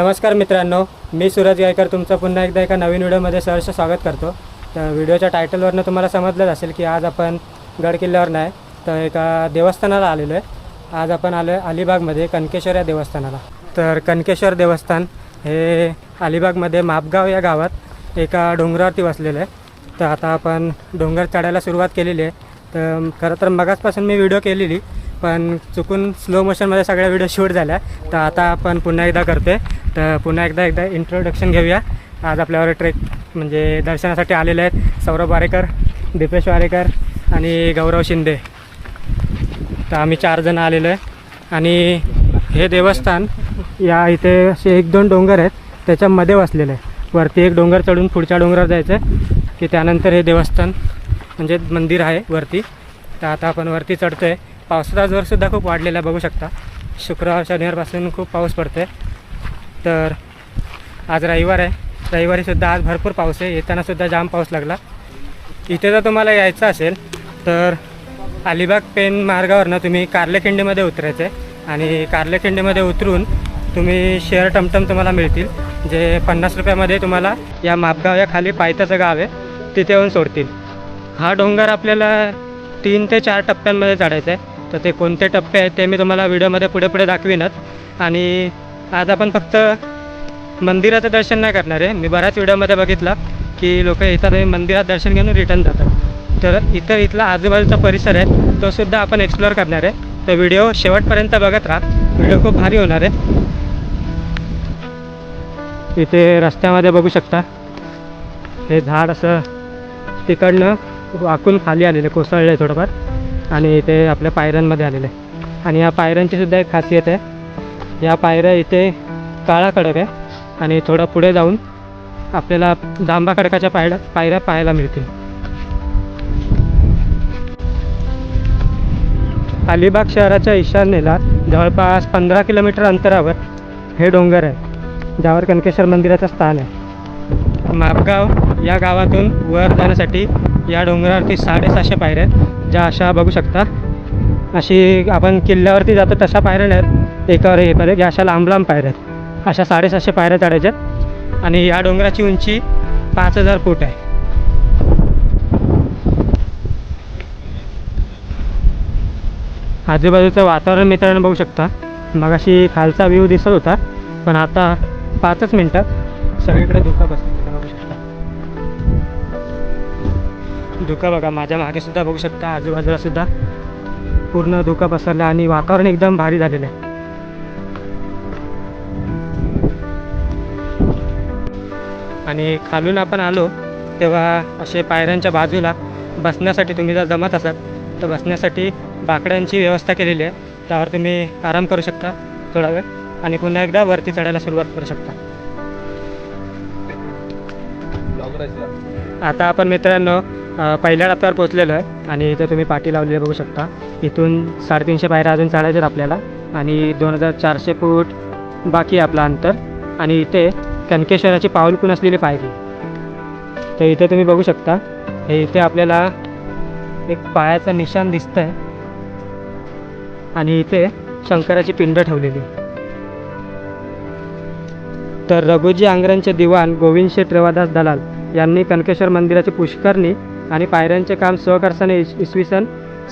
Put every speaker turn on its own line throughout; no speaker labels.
नमस्कार मित्रांनो मी सूरज गायकर तुमचं पुन्हा एकदा एका नवीन व्हिडिओमध्ये सहर्ष स्वागत करतो. तर व्हिडिओच्या टायटलवरनं तुम्हाला समजलंच असेल की आज आपण गड किल्ल्यावर नाही तर एका देवस्थानाला आलेलो आहे. आज आपण आलो आहे अलिबागमध्ये कनकेश्वर या देवस्थानाला. तर कनकेश्वर देवस्थान हे अलिबागमध्ये मापगाव या गावात एका डोंगरावरती वसलेलं आहे. तर आता आपण डोंगर चढायला सुरुवात केलेली आहे. तर खरं तर मगाचपासून मी व्हिडिओ केलेली पण चुकून स्लो मोशनमध्ये सगळ्या व्हिडिओ शूट झाल्या. तर आता आपण पुन्हा एकदा करते तर पुन्हा एकदा एकदा इंट्रोडक्शन घेऊया. आज आपल्यावर ट्रेक म्हणजे दर्शनासाठी आलेले आहेत सौरभ वारेकर दीपेश वारेकर आणि गौरव शिंदे. तर आम्ही चार जण आलेलो आहे. आणि हे देवस्थान या इथे असे एक दोन डोंगर आहेत त्याच्यामध्ये वसलेलं आहे. वरती एक डोंगर चढून पुढच्या डोंगरावर जायचं आहे की त्यानंतर हे देवस्थान म्हणजे मंदिर आहे वरती. तर आता आपण वरती चढतो आहे पावसाचा जोरसुद्धा खूप वाढलेला आहे बघू शकता. शुक्रवार शनिवारपासून खूप पाऊस पडतो आहे तर आज रविवार आहे. रविवारीसुद्धा आज भरपूर पाऊस आहे. येतानासुद्धा जाम पाऊस लागला. इथे जर तुम्हाला यायचं असेल तर अलिबाग पेन मार्गावरनं तुम्ही कार्लेखिंडीमध्ये उतरायचं आहे. आणि कार्लेखिंडीमध्ये उतरून तुम्ही शेअर टमटम तुम्हाला मिळतील. जे पन्नास रुपयामध्ये तुम्हाला या मापगाव या खाली पायथ्याचं गाव आहे तिथे येऊन सोडतील. हा डोंगर आपल्याला तीन ते चार टप्प्यांमध्ये चढायचा आहे. तर ते कोणते टप्पे आहेत ते मी तुम्हाला व्हिडिओमध्ये पुढे पुढे दाखवीनच. आणि आज आपण फक्त मंदिराचं दर्शन नाही करणार आहे. मी बऱ्याच व्हिडिओमध्ये बघितला की लोक येतात मंदिरात दर्शन घेऊन रिटर्न जातात. तर इथं इथला आजूबाजूचा परिसर आहे. तो सुद्धा आपण एक्सप्लोअर करणार आहे. तर व्हिडिओ शेवटपर्यंत बघत राहा. व्हिडिओ खूप भारी होणार आहे. इथे रस्त्यामध्ये बघू शकता. हे झाड असं तिकडनं वाकून खाली आलेलं कोसळलं आहे थोडंफार. आणि इथे आपल्या पायऱ्यांमध्ये आलेलं आहे. आणि या पायऱ्यांची सुद्धा एक खासियत आहे. या पायऱ्या इथे काळा खडक आहे आणि थोडं पुढे जाऊन आपल्याला जांबा खडकाच्या पायऱ्या पायऱ्या पाहायला मिळतील. अलिबाग शहराच्या ईशान्येला जवळपास पंधरा किलोमीटर अंतरावर हे डोंगर आहे ज्यावर कनकेश्वर मंदिराचं स्थान आहे. मापगाव या गावातून वर जाण्यासाठी या डोंगरावरती साडेसहाशे पायऱ्या आहेत ज्या अशा बघू शकता. अशी आपण किल्ल्यावरती जातो तशा पायऱ्या नाहीत. एकावर एक या अशा लांब लांब पायऱ्या आहेत. अशा साडेसातशे पायऱ्या चढायच्या आणि या डोंगराची उंची पाच हजार फूट आहे. आजूबाजूचं वातावरण मित्रांनो बघू शकता. मगाशी खालचा व्ह्यू दिसत होता पण आता पाचच मिनटात सगळीकडे धुका बसतो बघू शकता. धुका बघा माझ्या मागे सुद्धा बघू शकता आजूबाजूला सुद्धा पूर्ण धुका पसरला आणि वातावरण एकदम भारी झालेलं आहे. आणि खालून आपण आलो तेव्हा असे पायऱ्यांच्या बाजूला बसण्यासाठी तुम्ही जर जमत असाल तर बसण्यासाठी बाकड्यांची व्यवस्था केलेली आहे. त्यावर तुम्ही आराम करू शकता थोडा वेळ आणि पुन्हा एकदा वरती चढायला सुरुवात करू शकता. आता आपण मित्रांनो पहिल्या टप्प्यावर पोचलेलो आहे आणि इथं तुम्ही पाठी लावलेली बघू शकता. इथून साडेतीनशे पायऱ्या अजून चढायच्या आहेत आपल्याला आणि दोन हजार चारशे फूट बाकी आहे अंतर. आणि इथे कनकेश्वराची पाऊलखूण असलेली पायरी. तर इथे तुम्ही बघू शकता हे इथे आपल्याला एक पायाचं निशाण दिसतं आहे आणि इथे शंकराची पिंड ठेवलेली. तर रघुजी आंग्रांचे दिवाण गोविंद शेठ रेवादास दलाल यांनी कनकेश्वर मंदिराची पुष्करणी आणि पायऱ्यांचे काम सहकर्षाने इस इसवी सन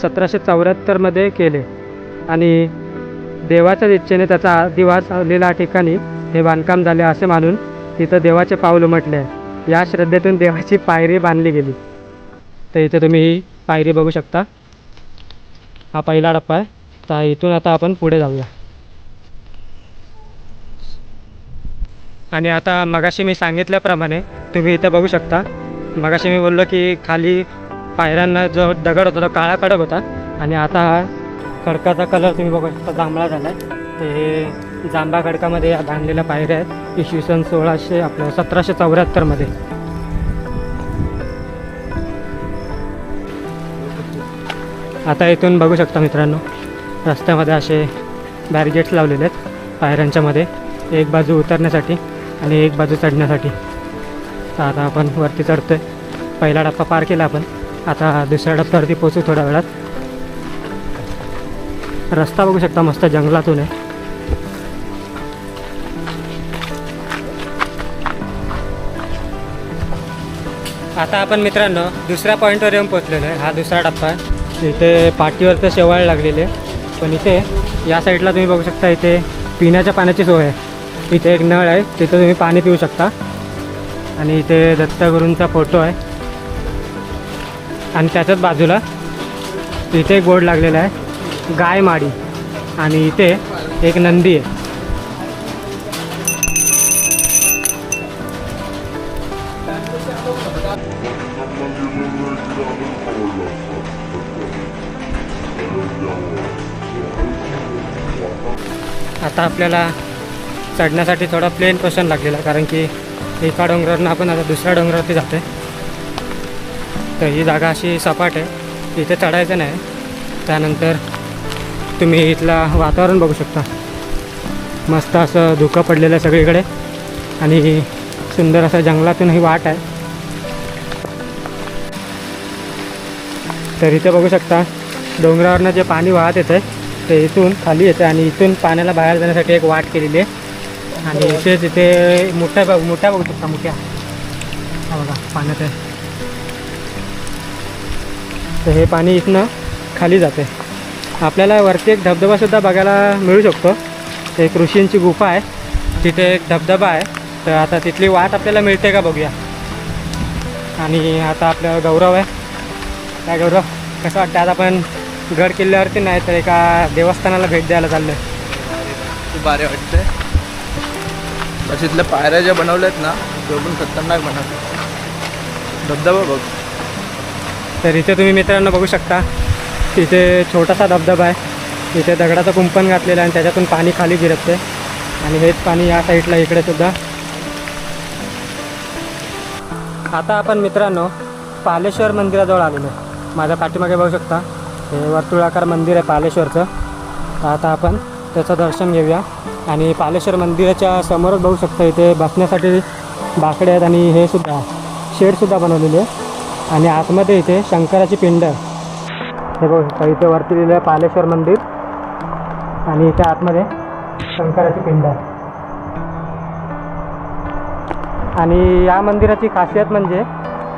सतराशे चौऱ्याहत्तरमध्ये केले. आणि देवाच्याच इच्छेने त्याचा दिवास आलेल्या ठिकाणी हे बांधकाम झाले असे मानून तिथं देवाचे पाऊल उमटले. आहे या श्रद्धेतून देवाची पायरी बांधली गेली. तर इथे तुम्ही ही पायरी बघू शकता. हा पहिला टप्पा आहे. तर इथून आता आपण पुढे जाऊया. आणि आता मगाशी मी सांगितल्याप्रमाणे तुम्ही इथं बघू शकता. मगाशी मी बोललो की खाली पायऱ्यांना जो दगड होता तो काळा कडक होता. आणि आता हा खडकाचा कलर तुम्ही बघू शकता जांभळा झाला आहे ते जांबा खडकामध्ये या बांधलेल्या पायऱ्या आहेत. इसवी सन सोळाशे आपलं सतराशे चौऱ्याहत्तरमध्ये आता इथून बघू शकता मित्रांनो रस्त्यामध्ये असे बॅरिगेट्स लावलेले आहेत पायऱ्यांच्यामध्ये एक बाजू उतरण्यासाठी आणि एक बाजू चढण्यासाठी. तर आता आपण वरती चढतोय. पहिला टप्पा पार केला आपण. आता दुसऱ्या टप्प्यावरती पोचू थोड्या वेळात. रस्ता बघू शकता मस्त जंगलातून आहे. आता आपण मित्रांनो दुसऱ्या पॉईंटवर येऊन पोचलेलो आहे. हा दुसरा टप्पा आहे. इथे पाठीवर तर शेवाळ लागलेली आहे. पण इथे या साईडला तुम्ही बघू शकता इथे पिण्याच्या पाण्याची सोय आहे. इथे एक नळ आहे. तिथं तुम्ही पाणी पिऊ शकता. आणि इथे दत्तगुरूंचा फोटो आहे. आणि त्याच्याच बाजूला इथे एक बोर्ड लागलेला आहे. गाय माडी आणि इथे एक नंदी आहे. आता आपल्याला चढण्यासाठी थोडा प्लेन क्वेश्चन लागलेला कारण की एका डोंगरावरनं आपण आता दुसऱ्या डोंगरावरती जाते तर ही जागा अशी सपाट आहे इथे चढायचं नाही. त्यानंतर तुम्ही इथला वातावरण बघू शकता. मस्त असं धुकं पडलेलं आहे सगळीकडे. आणि सुंदर असं जंगलातून ही वाट आहे. तर इथे बघू शकता डोंगरावरनं जे पाणी वाहत येतं आहे ते इथून खाली येते आणि इथून पाण्याला बाहेर जाण्यासाठी एक वाट केलेली आहे. आणि इथे मोठ्या बघ मोठ्या बघू शकता मोठ्या. हा बघा पाण्यात आहे. तर हे पाणी इथनं खाली जाते. आपल्याला वरती एक धबधबासुद्धा बघायला मिळू शकतो. एक ऋषींची गुफा आहे. तिथे एक धबधबा आहे. तर आता तिथली वाट आपल्याला मिळते का बघूया. आणि आता आपलं गौरव आहे. काय गौरव? कसं वाटतं आज आपण गड किल्ल्यावरती नाही तर एका देवस्थानाला भेट द्यायला चाललो
खूप भारी वाटतंय. बस इथल्या पायऱ्या ज्या बनवल्यात ना ते पण खतरनाक बनवतात. धबधबा बघ.
तर इथे तुम्ही मित्रांनो बघू शकता इथे छोटासा धबधबा आहे. इथे दगडाचं कुंपण घातलेलं आहे आणि त्याच्यातून पाणी खाली गिरते आणि हेच पाणी या साईडला इकडे सुद्धा. आता आपण मित्रांनो पालेश्वर मंदिराजवळ आलेलो आहे. माझ्या पाठीमागे बघू शकता हे वर्तुळाकार मंदिर आहे पालेश्वरचं. तर आता आपण त्याचं दर्शन घेऊया. आणि पालेश्वर मंदिराच्या समोरच बघू शकता इथे बसण्यासाठी बाकडे आहेत आणि हे सुद्धा शेडसुद्धा बनवलेली आहे. आणि आतमध्ये इथे शंकराची पिंड. हे बघू शकता इथे वरती लिहिलं आहे पालेश्वर मंदिर. आणि इथे आतमध्ये शंकराची पिंड. आहे आणि या मंदिराची खासियत म्हणजे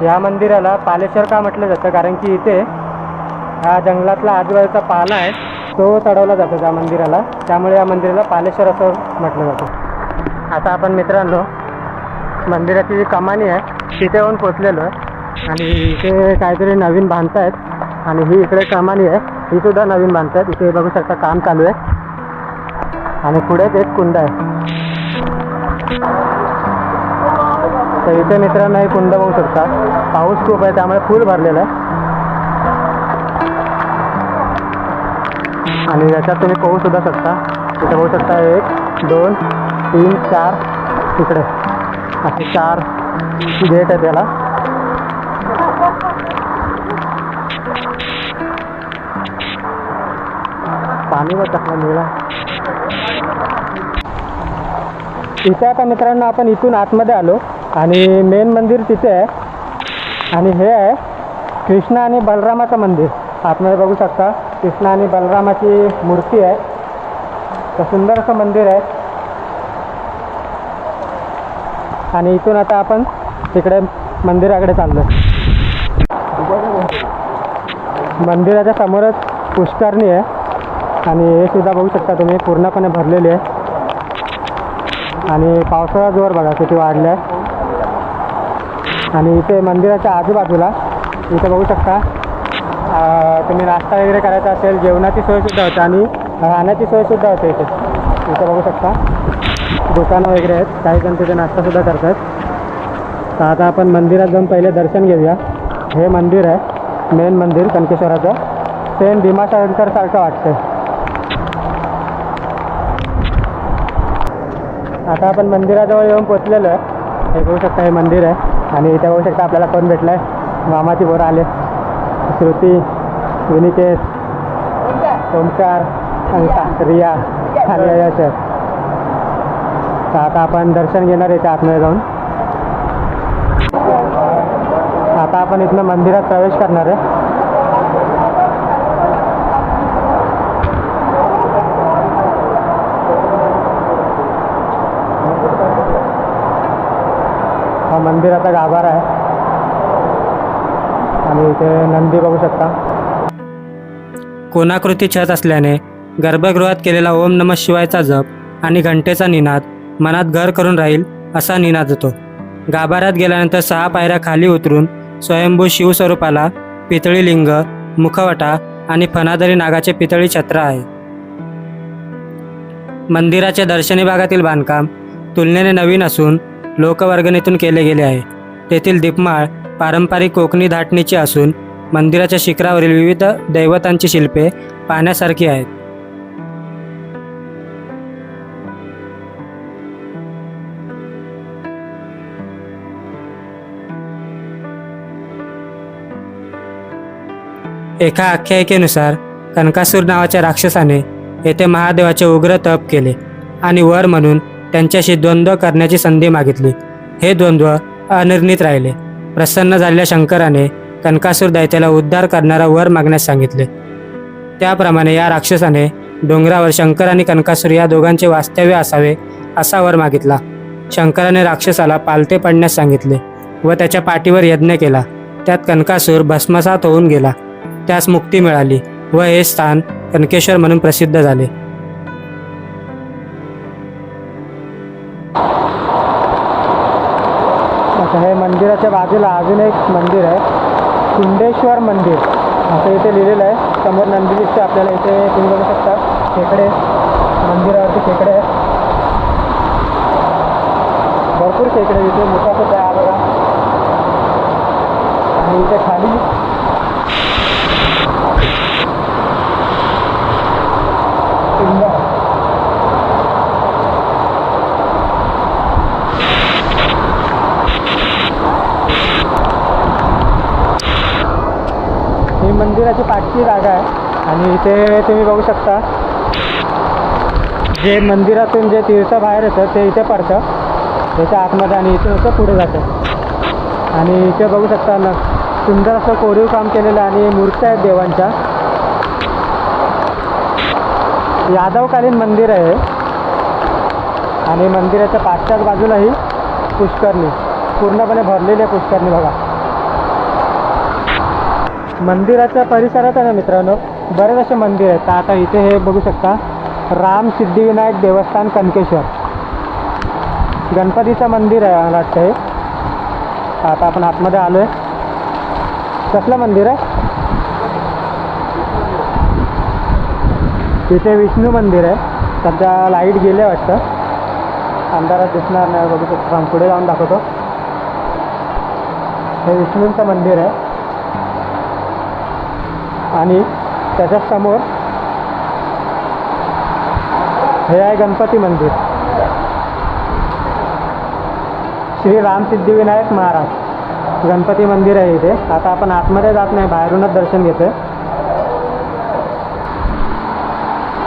या मंदिराला पालेश्वर का म्हटलं जातं? कारण की इथे हा जंगलातला आजूबाजूचा पाला आहे. तो चढवला जातो त्या मंदिराला. त्यामुळे या मंदिराला पालेश्वर असं म्हटलं जातं. आता आपण मित्रांनो मंदिराची जी कमानी आहे तिथे येऊन पोचलेलो आहे. आणि इथे काहीतरी नवीन बांधत आहेत. आणि ही इकडे कमानी आहे. ही सुद्धा नवीन बांधत आहेत. इथे बघू शकता काम चालू आहे. आणि पुढेच एक कुंड आहे. तर इथे मित्रांनो हे कुंड बघू शकता. पाऊस खूप आहे त्यामुळे फुल भरलेलं आहे. आणि याच्यात तुम्ही पोहू सुद्धा शकता. इथे बघू शकता एक दोन तीन चार तिकडे असे चार गेट आहे त्याला पाणी बघ कसलं निळा इथे आता मित्रांनो आपण इथून आतमध्ये आलो आणि मेन मंदिर तिथे आहे. आणि हे आहे कृष्णा आणि बलरामाचं मंदिर. आतमध्ये बघू शकता. कृष्ण आणि बलरामाची मूर्ती आहे. तर सुंदर असं मंदिर आहे. आणि इथून आता आपण तिकडे मंदिराकडे चाललो मंदिराच्या समोरच पुष्करणी आहे. आणि हे सुद्धा बघू शकता तुम्ही पूर्णपणे भरलेली आहे. आणि पावसाळा जोर बघा किती वाढला आहे आणि इथे मंदिराच्या आजूबाजूला इथे बघू शकता तुम्ही नाश्ता वगैरे करायचा असेल जेवणाची सोयसुद्धा होते आणि राहण्याची सोयसुद्धा होते इथे. इथं बघू शकता. दुकानं वगैरे आहेत. काही जण तिथे नाश्तासुद्धा करतात. तर आता आपण मंदिरात जाऊन पहिले दर्शन घेऊया. हे मंदिर आहे. मेन मंदिर कनकेश्वराचं. सेम भीमाशंकरसारखं वाटतं आता आपण मंदिराजवळ येऊन पोचलेलो आहे. हे बघू शकता हे मंदिर आहे. आणि इथे बघू शकता आपल्याला कोण भेटलं आहे मामाची बोरं आले. श्रुती विनिकेश ओमकार अंका रिया. यश आहे. तर आता आपण दर्शन घेणार आहे त्या आतमध्ये जाऊन. आता आपण इथनं मंदिरात प्रवेश करणार आहे. हा मंदिराचा गाभारा आहे. आणि इथे नंदी बघू शकता. कोणाकृती छत असल्याने गर्भगृहात केलेला ओम नम शिवायचा जप आणि घंटेचा निनाद मनात घर करून राहील असा निनाद होतो. गाभाऱ्यात गेल्यानंतर सहा पायऱ्या खाली उतरून स्वयंभू शिवस्वरूपाला पितळी लिंग मुखवटा आणि फणादरी नागाचे पितळी छत्र आहे. मंदिराच्या दर्शनी भागातील बांधकाम तुलनेने नवीन असून लोकवर्गणीतून केले गेले आहे. तेथील दीपमाळ पारंपरिक कोकणी धाटणीची असून मंदिराच्या शिखरावरील विविध दैवतांची शिल्पे पाहण्यासारखी आहेत. एका आख्यायिकेनुसार कनकासूर नावाच्या राक्षसाने येथे महादेवाचे उग्र तप केले आणि वर म्हणून त्यांच्याशी द्वंद्व करण्याची संधी मागितली. हे द्वंद्व अनिर्णित राहिले. प्रसन्न झालेल्या शंकराने कनकासूर दैत्याला उद्धार करणारा वर मागण्यास सांगितले. त्याप्रमाणे या राक्षसाने डोंगरावर शंकर आणि कनकासूर या दोघांचे वास्तव्य असावे असा वर मागितला. शंकराने राक्षसाला पालते पडण्यास सांगितले व त्याच्या पाठीवर यज्ञ केला. त्यात कनकासूर भस्मसात होऊन गेला. त्यास मुक्ती मिळाली व हे स्थान कनकेश्वर म्हणून प्रसिद्ध झाले. मंदिराच्या बाजूला अजून एक मंदिर आहे. कुंडेश्वर मंदिर. असं इथे लिहिलेलं आहे. समोर नंदी दिसते आपल्याला इथे तुम्ही बघू शकता. खेकडे. मंदिरावरती खेकडे आहेत. भरपूर खेकडे इथे. मोठा सुद्धा आहे बघा. आणि इथे खाली सुंदर ही मोठी जागा आहे. आणि इथे तुम्ही बघू शकता जे मंदिरातून जे तीर्थ बाहेर येतं ते इथे पडतं. त्याच्या आतमध्ये आणि इथे असं पुढे जातं. आणि इथे बघू शकता न सुंदर असं कोरीव काम केलेलं आणि मूर्त्या आहेत देवांच्या. यादवकालीन मंदिर आहे आणि मंदिराच्या पाचच्याच बाजूलाही पुष्करणी पूर्णपणे भरलेली आहे पुष्करणी बघा. मंदिराच्या परिसरात आहे ना मित्रांनो? बरेच असे मंदिर आहेत. तर आता इथे हे बघू शकता राम सिद्धिविनायक देवस्थान कनकेश्वर. गणपतीचं मंदिर आहे मला वाटतं हे आता आपण आतमध्ये आलो आहे कसलं मंदिर आहे? इथे विष्णू मंदिर आहे. सध्या लाइट गेले वाटतं. अंधारात दिसणार नाही बघू शकतो. पुढे जाऊन दाखवतो. हे विष्णूंचं मंदिर आहे. आणि त्याच्यासमोर हे आहे गणपती मंदिर. श्री राम सिद्धिविनायक महाराज. गणपती मंदिर आहे इथे. आता आपण आतमध्ये जात नाही बाहेरूनच दर्शन घेतो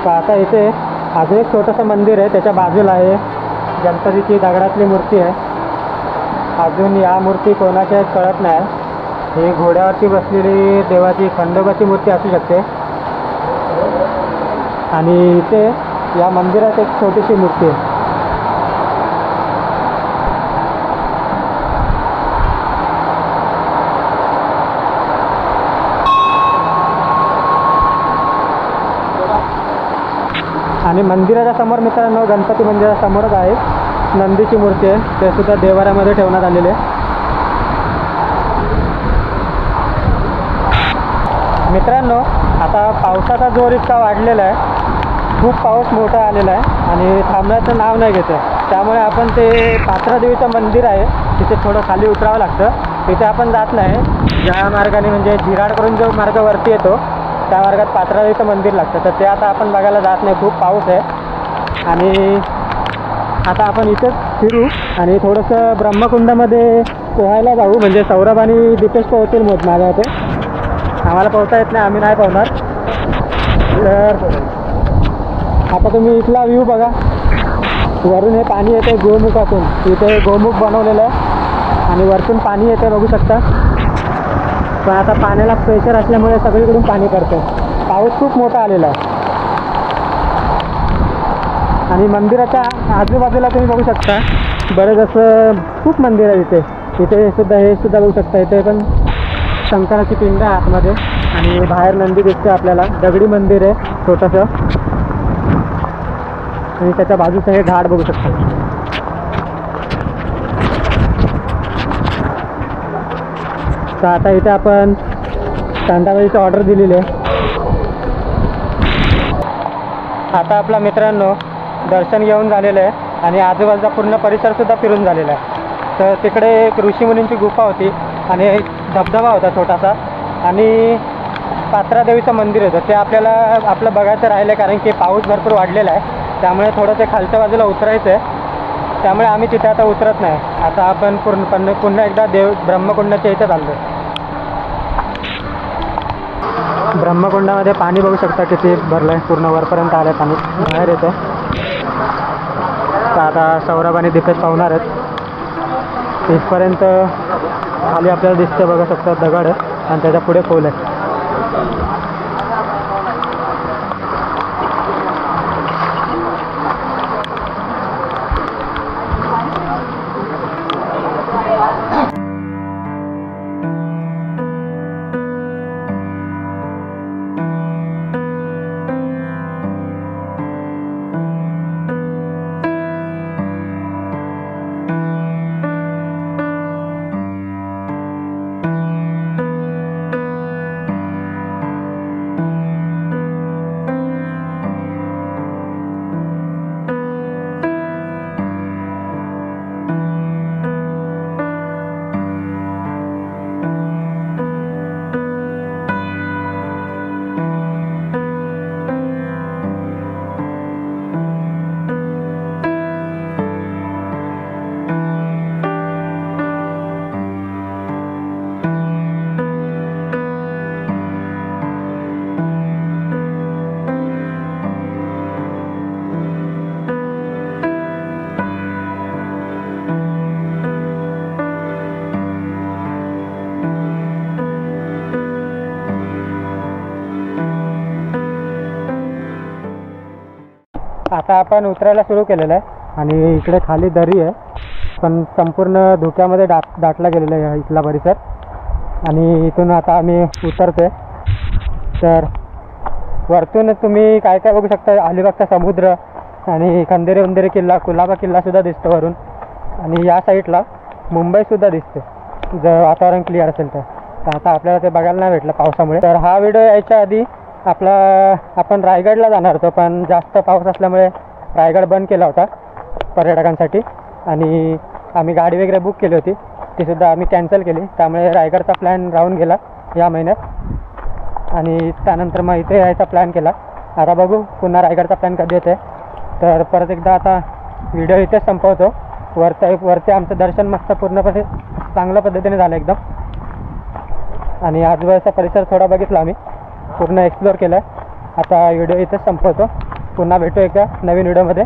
तर आता इथे अजून एक छोटंसं मंदिर आहे त्याच्या बाजूला आहे. गणपतीची दगडातली मूर्ती आहे. अजून या मूर्ती कोणाच्या कळत नाही. ही घोड्यावरती बसलेली देवाची खंडोबाची मूर्ती असू शकते. आणि इथे या मंदिरात एक छोटीशी मूर्ती आहे. आणि मंदिराच्या समोर मित्रांनो गणपती मंदिराच्या समोरच आहे. नंदीची मूर्ती आहे. ते सुद्धा देवाऱ्यामध्ये ठेवण्यात आलेले आहे. मित्रांनो आता पावसाचा जोर इतका वाढलेला आहे खूप पाऊस मोठा आलेला आहे आणि थांबण्याचं नाव नाही घेतं त्यामुळे आपण ते पात्रादेवीचं मंदिर आहे तिथे थोडं खाली उतरावं लागतं. तिथे आपण जात नाही. ज्या मार्गाने म्हणजे जिराडकडून जो मार्ग वरती येतो त्या मार्गात पात्रादेवीचं मंदिर लागतं. तर ते आता आपण बघायला जात नाही. खूप पाऊस आहे. आणि आता आपण इथेच फिरू आणि थोडंसं ब्रह्मकुंडामध्ये पोहायला जाऊ. म्हणजे सौरभ आणि दीपेश पोहतील मोठ माझ्या इथे आम्हाला पोहता येत नाही आम्ही नाही पोहणार तर आता तुम्ही इथला व्ह्यू बघा. वरून हे पाणी येते गोमुखातून. इथे गोमुख बनवलेलं आहे. आणि वरतून पाणी येते बघू शकता. पण आता पाण्याला प्रेशर असल्यामुळे सगळीकडून पाणी पडतं पाऊस खूप मोठा आलेला आहे. आणि मंदिराच्या आजूबाजूला तुम्ही बघू शकता. बरेच असं खूप मंदिर आहे इथे. इथे सुद्धा हे सुद्धा बघू शकता. इथे पण शंकराची पिंड आहे आतमध्ये. आणि बाहेर नंदी दिसते आपल्याला. दगडी मंदिर आहे छोटंसं. आणि त्याच्या बाजूचं हे घाट बघू शकतो. तर आता इथे आपण कांदाबाईची ऑर्डर दिलेली आहे. आता आपला मित्रांनो दर्शन घेऊन झालेलं आहे. आणि आजूबाजूचा पूर्ण परिसरसुद्धा फिरून झालेला आहे. तर तिकडे एक ऋषीमुनींची गुफा होती. आणि एक धबधबा होता छोटासा. आणि पात्रादेवीचं मंदिर होतं. ते आपल्याला आपलं बघायचं राहिलं कारण की पाऊस भरपूर वाढलेला आहे. त्यामुळे थोडं ते खालच्या बाजूला उतरायचं आहे त्यामुळे आम्ही तिथे आता उतरत नाही. आता आपण पूर्ण पण पुन्हा एकदा देव ब्रह्मकुंडाच्या इथे चाललो ब्रह्मकुंडामध्ये पाणी बघू शकता किती आहे पूर्ण वरपर्यंत आलं आहे पाणी. बाहेर येतं तर आता सौरभ आणि दीपेश पावणार आहेत. इथपर्यंत खाली आपल्याला दिसतं बघू शकता दगड आहे आणि त्याच्या पुढे खोल आहे. आता आपण उतरायला सुरू केलेलं आहे. आणि इकडे खाली दरी आहे. पण संपूर्ण धुक्यामध्ये दाट दाटला गेलेला आहे इथला परिसर. आणि इथून आता आम्ही उतरतोय. तर वरतून तुम्ही काय काय बघू शकता? अलिबागचा समुद्र आणि खंदेरे उंदेरे किल्ला कुलाबा किल्लासुद्धा दिसतो वरून. आणि या साईडला मुंबईसुद्धा दिसते. जर वातावरण क्लिअर असेल तर. तर आता आपल्याला ते बघायला नाही भेटलं पावसामुळे. तर हा व्हिडिओ यायच्या आधी आपला आपण रायगडला जाणार होतो पण जास्त पाऊस असल्यामुळे रायगड बंद केला होता पर्यटकांसाठी. आणि आम्ही गाडी वगैरे बुक केली होती. तीसुद्धा आम्ही कॅन्सल केली. त्यामुळे रायगडचा प्लॅन राहून गेला या महिन्यात. आणि त्यानंतर मग इथे यायचा प्लॅन केला. आता बघू पुन्हा रायगडचा प्लॅन कधी येते तर परत एकदा आता व्हिडिओ इथेच संपवतो. वरचं वरती आमचं दर्शन मस्त पूर्णपणे चांगल्या पद्धतीने झालं एकदम. आणि आजूबाजूचा परिसर थोडा बघितला आम्ही. पूर्ण एक्सप्लोअर आहे आता व्हिडिओ इथेच संपवतो. पुन्हा भेटू एका नवीन व्हिडिओमध्ये